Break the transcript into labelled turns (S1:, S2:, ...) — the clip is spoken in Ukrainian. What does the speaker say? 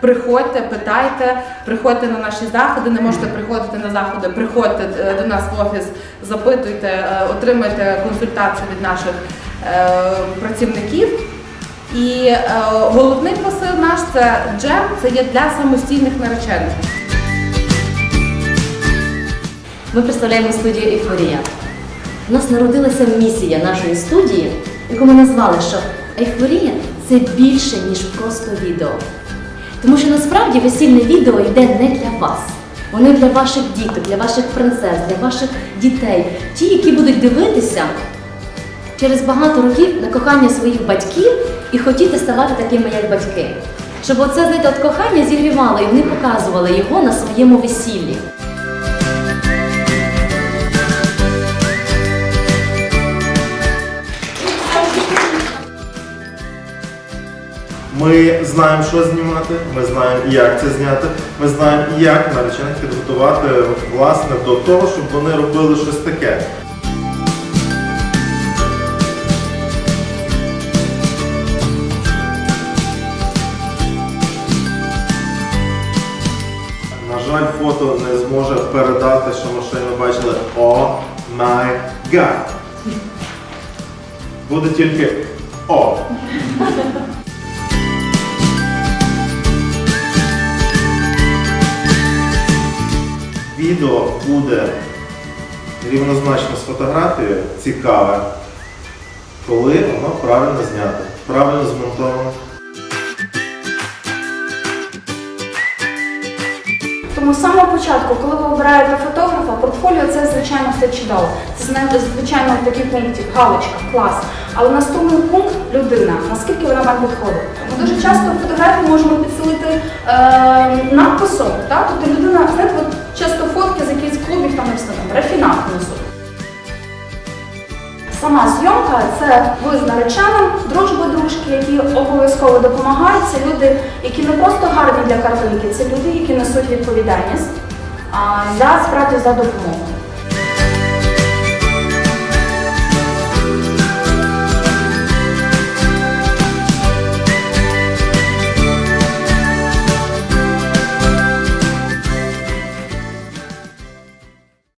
S1: приходьте, питайте, приходьте на наші заходи. Не можете приходити на заходи, приходьте е, до нас в офіс, запитуйте, е, отримайте консультацію від наших е, працівників. І головний посил наш це джем, це є для самостійних наречених.
S2: Ми представляємо студію Ейфорія. У нас народилася місія нашої студії, яку ми назвали, що ейфорія це більше, ніж просто відео. Тому що насправді весільне відео йде не для вас. Воно для ваших діток, для ваших принцес, для ваших дітей. Ті, які будуть дивитися через багато років на кохання своїх батьків і хотіти ставати такими, як батьки. Щоб оце знаєте, от кохання зігрівало і вони показували його на своєму весіллі.
S3: Ми знаємо, що знімати, ми знаємо, як це зняти, ми знаємо, як наречених підготувати власне до того, щоб вони робили щось таке. На жаль, фото не зможе передати, що ми щойно бачили О май гад. Буде тільки О. Відео буде рівнозначно з фотографією цікаве, коли воно правильно знято, правильно змонтовано.
S4: Тому з самого початку, коли ви обираєте фотографа, портфоліо це звичайно все чудово. Це звичайно такий пунктик, галочка, клас. Але наступний пункт людина, наскільки вона вам підходить. Ми дуже часто фотографії можемо підсилити е, надписом, так? тобто людина, якихось там рафінат несуть. Сама зйомка це ви з нареченим, дружби дружки, які обов'язково допомагають. Це люди, які не просто гарні для картинки, це люди, які несуть відповідальність за справді за допомогу.